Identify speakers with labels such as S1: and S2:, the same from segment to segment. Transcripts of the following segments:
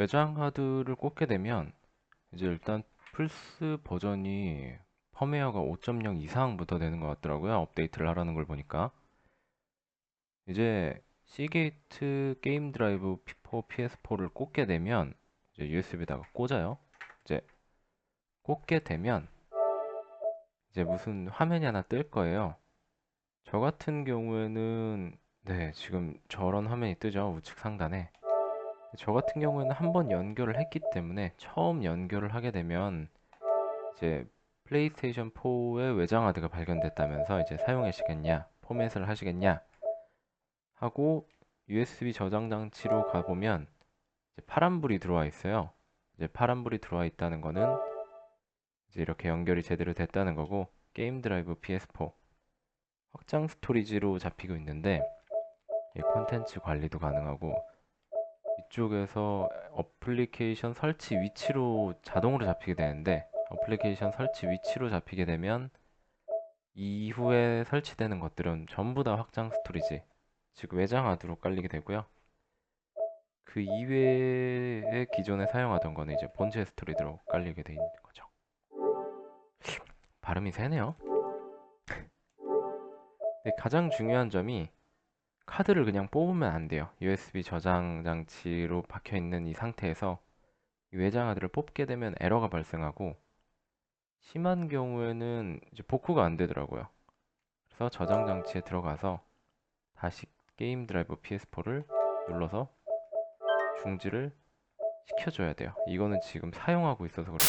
S1: 네, 외장 하드를 꽂게 되면 이제 일단 플스 버전이 펌웨어가 5.0 이상부터 되는 것 같더라고요. 업데이트를 하라는 걸 보니까. 이제 시게이트 게임 드라이브 P4 PS4를 꽂게 되면 이제 USB에다가 꽂아요. 이제 꽂게 되면 이제 무슨 화면이 하나 뜰 거예요. 저 같은 경우에는 네, 지금 저런 화면이 뜨죠. 우측 상단에. 저 같은 경우에는 한 번 연결을 했기 때문에 처음 연결을 하게 되면 이제 플레이스테이션 4의 외장 하드가 발견됐다면서 이제 사용하시겠냐, 포맷을 하시겠냐 하고 USB 저장 장치로 가보면 파란불이 들어와 있어요. 이제 파란불이 들어와 있다는 거는 이제 이렇게 연결이 제대로 됐다는 거고 게임 드라이브 PS4 확장 스토리지로 잡히고 있는데 이 콘텐츠 관리도 가능하고 이쪽에서 어플리케이션 설치 위치로 자동으로 잡히게 되는데 어플리케이션 설치 위치로 잡히게 되면 이후에 설치되는 것들은 전부 다 확장 스토리지 즉 외장 하드로 깔리게 되고요. 그 이외에 기존에 사용하던 거는 이제 본체 스토리지로 깔리게 돼 있는 거죠. 발음이. 근데 가장 중요한 점이 카드를 그냥 뽑으면 안 돼요. USB 저장 장치로 박혀 있는 이 상태에서 이 외장 하드를 뽑게 되면 에러가 발생하고 심한 경우에는 이제 복구가 안 되더라고요. 그래서 저장 장치에 들어가서 다시 게임 드라이브 PS4를 눌러서 중지를 시켜줘야 돼요. 이거는 지금 사용하고 있어서 그렇고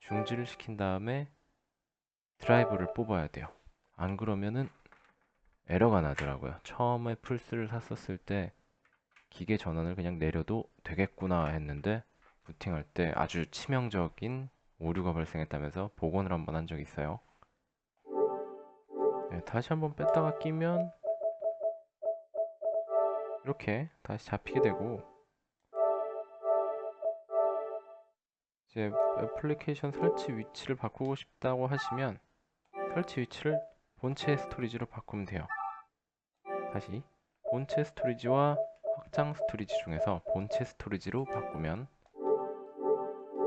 S1: 중지를 시킨 다음에 드라이브를 뽑아야 돼요. 안 그러면은 에러가 나더라고요. 처음에 플스를 샀었을 때 기계 전원을 그냥 내려도 되겠구나 했는데 부팅할 때 아주 치명적인 오류가 발생했다면서 복원을 한번 한 적이 있어요. 네, 다시 한번 뺐다가 끼면 이렇게 다시 잡히게 되고 이제 애플리케이션 설치 위치를 바꾸고 싶다고 하시면 설치 위치를 본체 스토리지로 바꾸면 돼요. 다시 본체 스토리지와 확장 스토리지 중에서 본체 스토리지로 바꾸면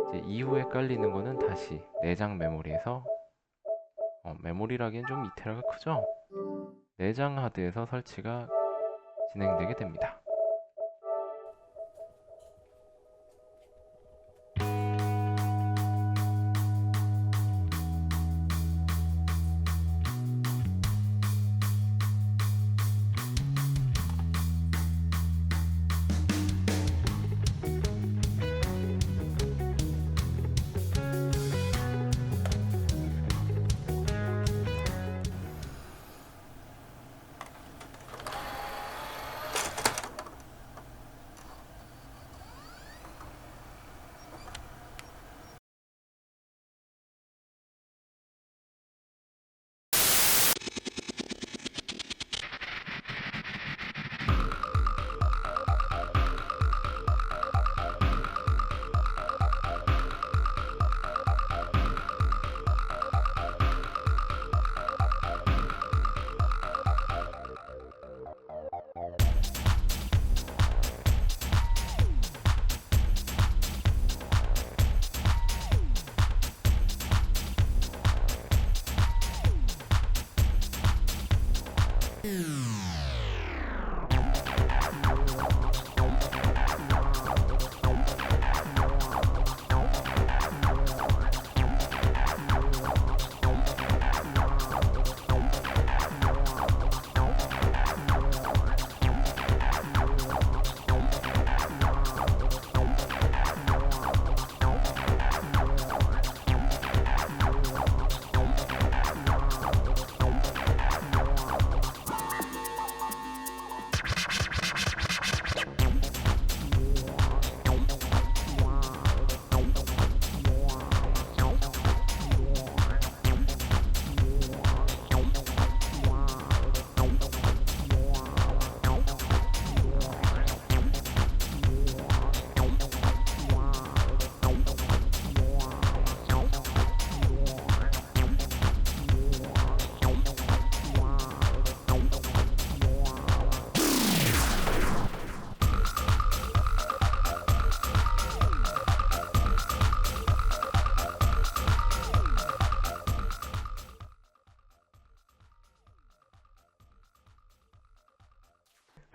S1: 이제 이후에 깔리는 거는 다시 내장 메모리에서 어, 메모리라기엔 좀 이테라가 크죠? 내장 하드에서 설치가 진행되게 됩니다.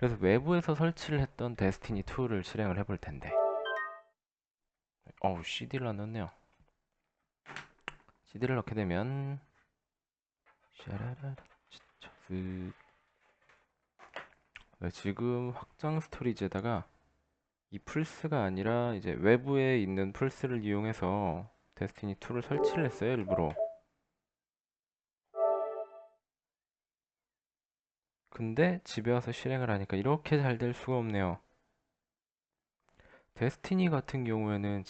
S1: 그래서 외부에서 설치를 했던 데스티니 2를 실행을 해볼 텐데. 어우, CD를 안 넣었네요. CD를 넣게 되면. 네, 지금 확장 스토리지에다가 이 플스가 아니라 이제 외부에 있는 플스를 이용해서 데스티니 2를 설치를 했어요, 일부러. 근데 집에 와서 실행을 하니까 이렇게 잘 될 수가 없네요. 데스티니 같은 경우에는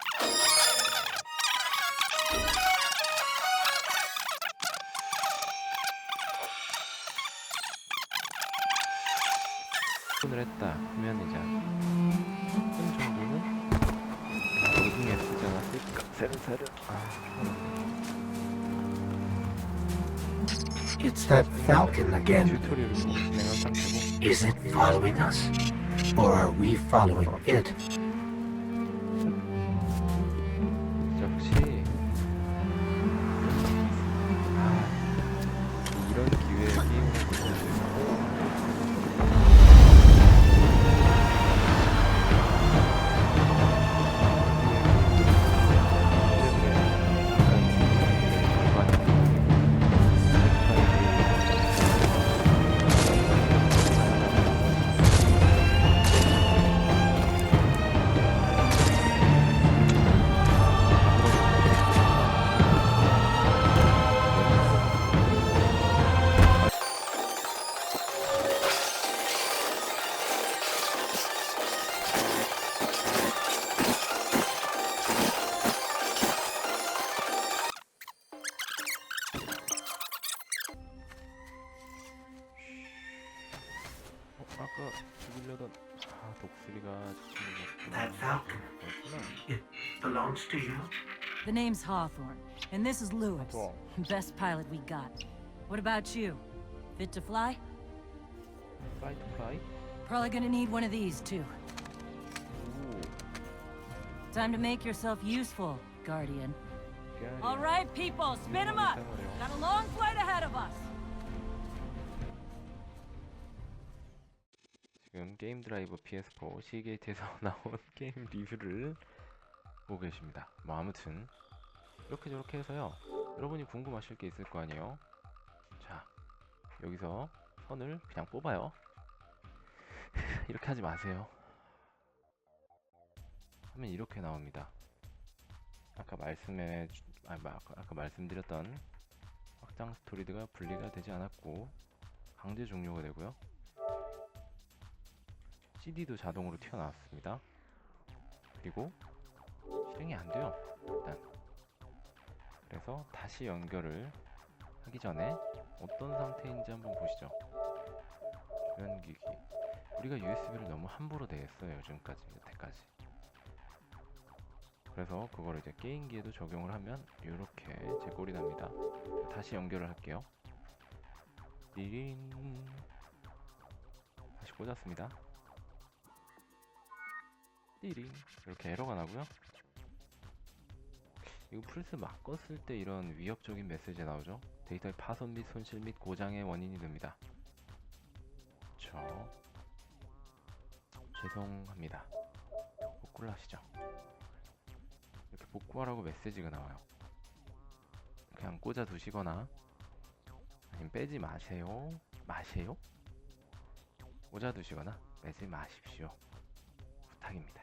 S1: 오늘 했다 하면 이제 한 10분 정도는 로딩에 쓰지 않았을까? 새르새르 아,
S2: It's that falcon again.
S1: 튜토리얼을 보고 진행한 상태고
S2: Is it following us? Or are we following it? belongs to you?
S3: The name's Hawthorne, and this is Lewis.
S1: Hawthorne.
S3: Best pilot we got. What about you? Fit to fly?
S1: 파이트 플라이?
S3: Probably gonna need one of these too.
S1: 오,
S3: Time to make yourself useful, Guardian.
S1: 깨알이야.
S3: All right, people, spin 'em up. Got a long flight ahead of us.
S1: 지금 게임 드라이브 PS4 시게이트에서 나온 게임 리뷰를 보고 계십니다. 뭐 아무튼 이렇게 저렇게 해서요. 여러분이 궁금하실 게 있을 거 아니에요. 자, 여기서 선을 그냥 뽑아요. 이렇게 하지 마세요. 하면 이렇게 나옵니다. 아까 말씀해 주- 아, 마- 아까, 아까 말씀드렸던 확장 스토리드가 분리가 되지 않았고 강제 종료가 되고요. CD도 자동으로 튀어나왔습니다. 그리고 실행이 안 돼요. 일단. 그래서 다시 연결을 하기 전에 어떤 상태인지 한번 보시죠. 주변기기. 우리가 USB를 너무 함부로 대했어요. 요즘까지, 여태까지. 그래서 그걸 이제 게임기에도 적용을 하면 이렇게 제 꼴이 납니다. 다시 연결을 할게요. 띠린. 다시 꽂았습니다. 띠링 이렇게 에러가 나고요. 이거 플스 막 껐을 때 이런 위협적인 메시지 나오죠. 데이터의 파손 및 손실 및 고장의 원인이 됩니다. 저 죄송합니다. 복구를 하시죠. 이렇게 복구하라고 메시지가 나와요. 그냥 꽂아 두시거나 아니면 빼지 마세요. 마세요? 꽂아 두시거나 빼지 마십시오. 부탁입니다.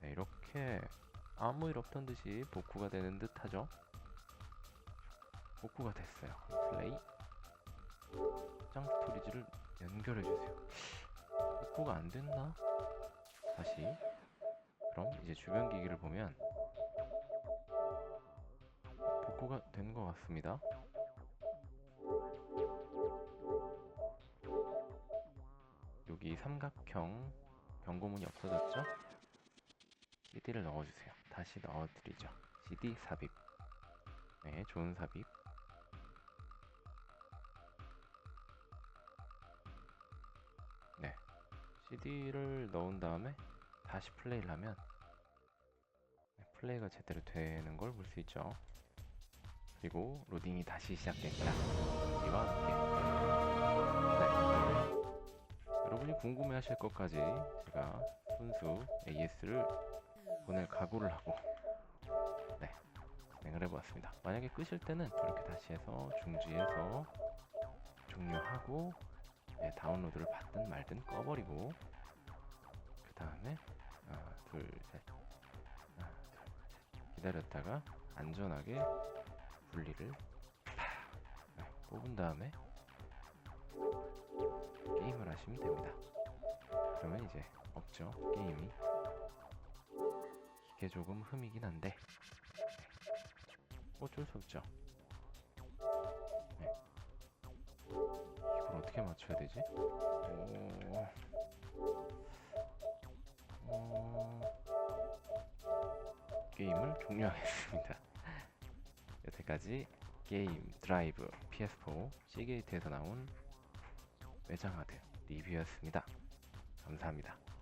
S1: 네, 이렇게 아무 일 없던 듯이 복구가 되는 듯 하죠. 복구가 됐어요. 플레이. 짱 스토리지를 연결해 주세요. 복구가 안 됐나? 다시. 그럼 이제 주변 기기를 보면 복구가 된 것 같습니다. 여기 삼각형 경고문이 없어졌죠? CD를 넣어주세요. 다시 넣어드리죠. CD 삽입. 네, 좋은 삽입. 네, CD를 넣은 다음에 다시 플레이를 하면 네, 플레이가 제대로 되는 걸 볼 수 있죠. 그리고 로딩이 다시 시작됩니다. 이와 함께. 네. 궁금해 하실 것까지 제가 순수 AS를 보낼 각오를 하고 네 진행을 해보았습니다. 만약에 끄실 때는 이렇게 다시 해서 중지해서 종료하고 예, 다운로드를 받든 말든 꺼버리고 그 다음에 하나 둘셋 하나 둘셋 기다렸다가 안전하게 분리를 팍 네, 뽑은 다음에 게임을 하시면 됩니다. 그러면 이제 없죠 게임이 이게 조금 흠이긴 한데 네. 어쩔 수 없죠. 네. 이걸 어떻게 맞춰야 되지? 오... 어... 게임을 종료하겠습니다. 여태까지 게임 드라이브 PS4 시게이트에서 나온 외장하드 리뷰였습니다. 감사합니다.